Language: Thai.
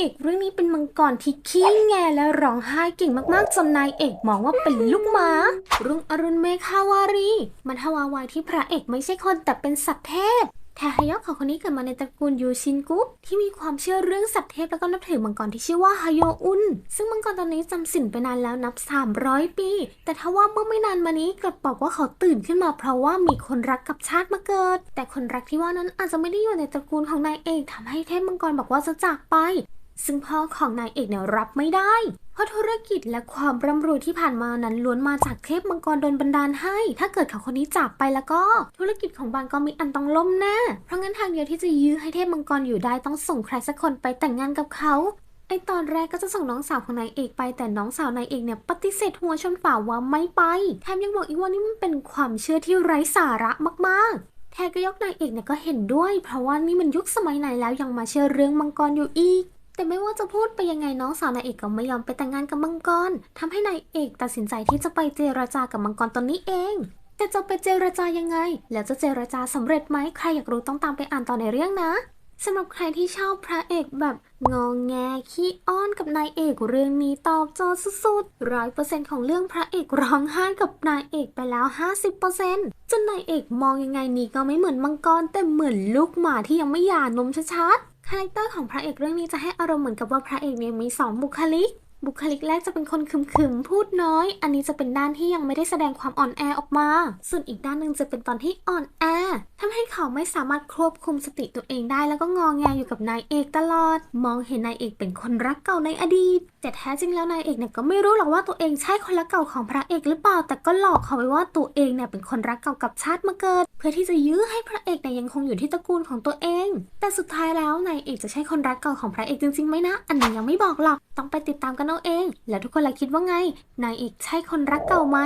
เอกเรื่องนี้เป็นมังกรที่ขี้แงและร้องไห้เก่งมากๆจนนายเอกมองว่าเป็นลูกหมา รุ่งอรุณเมฆาวารี มันฮาวาวายที่พระเอกไม่ใช่คนแต่เป็นสัตว์เทพแทฮยอกของคนนี้เกิดมาในตระกูลยูชินกุที่มีความเชื่อเรื่องสัตว์เทพแล้วก็นับถือมังกรที่ชื่อว่าฮโยอุน ซึ่งมังกรตอนนี้จำสินไปนานแล้วนับ 300 ปี แต่ทว่าเมื่อไม่นานมานี้กลับบอกว่าเขาตื่นขึ้นมาเพราะว่ามีคนรักกับชาติมาเกิด แต่คนรักที่ว่านั้นอาจจะไม่ได้อยู่ในตระกูลของนายเอกทำให้เทพมังกรบอกว่าจะจากไป ซึ่งพ่อของนายเอกเนี่ยรับไม่ได้ เพราะธุรกิจและความร่ำรวยที่ผ่านมานั้นล้วนมาจากเทพมังกรโดนบันดาลให้ ถ้าเกิดเขาคนนี้จากไปแล้วก็ ธุรกิจของบางก็มีอันต้องล่มแน่เพราะงั้นทางเดียวที่จะยื้อให้เทพมังกรอยู่ได้ต้องส่งใครสักคนไปแต่งงานกับเขาไอตอนแรกก็จะส่งน้องสาวของนายเอกไปแต่น้องสาวนายเอกเนี่ยปฏิเสธหัวชนฝ่าว่าไม่ไปแถมยังบอกอีกว่านี่มันเป็นความเชื่อที่ไร้สาระมากๆ แทนก็ยกนายเอกเนี่ยก็เห็นด้วย เพราะว่านี่มันยุคสมัยไหนแล้วยังมาเชื่อเรื่องมังกรอยู่อีก แต่ไม่ว่าจะพูดไปยังไงน้องสาวนายเอกก็ไม่ยอมไปแต่งงานกับมังกรทำให้นายเอกตัดสินใจที่จะไปเจรจากับมังกรตอนนี้เอง แต่จะไปเจรจายังไง แล้วจะเจรจาสำเร็จไหมใครอยากรู้ต้องตามไปอ่านต่อในเรื่องนะ สำหรับใครที่ชอบพระเอกแบบงองแงขี้อ้อนกับนายเอกเรื่องนี้ตอบโจทย์สุดๆร้อยเปอร์เซ็นต์ของเรื่องพระเอกร้องไห้กับนายเอกไปแล้ว 50%จนนายเอกมองยังไงนี่ก็ไม่เหมือนมังกรแต่เหมือนลูกหมาที่ยังไม่หย่านมชัดๆคาแรคเตอร์ของพระเอกเรื่องนี้จะให้อารมณ์เหมือนกับว่าพระเอกเนี่ยมี 2 บุคลิก บุคลิกแรกจะเป็นคนขึมๆ พูดน้อย อันนี้จะเป็นด้านที่ยังไม่ได้แสดงความอ่อนแอออกมา ส่วนอีกด้านหนึ่งจะเป็นตอนที่อ่อนแอทำให้เขาไม่สามารถควบคุมสติตัวเองได้ แล้วก็งอแงอยู่กับนายเอกตลอด มองเห็นนายเอกเป็นคนรักเก่าในอดีต แต่แท้จริงแล้วนายเอกเนี่ยก็ไม่รู้หรอกว่าตัวเองใช่คนรักเก่าของพระเอกหรือเปล่า แต่ก็หลอกเขาไว้ว่าตัวเองเนี่ยเป็นคนรักเก่ากับชาติมาเกิด เพื่อที่จะยื้อให้พระเอกเนี่ยยังคงอยู่ที่ตระกูลของตัวเอง แต่สุดท้ายแล้วนายเอกจะใช่คนรักเก่าของพระเอกจริงๆไหมนะ อันนี้ยังไม่บอกหรอก ต้องไปติดตามกันเอาเอง แล้วทุกคนล่ะคิดว่าไง นายเอกใช่คนรักเก่าไหม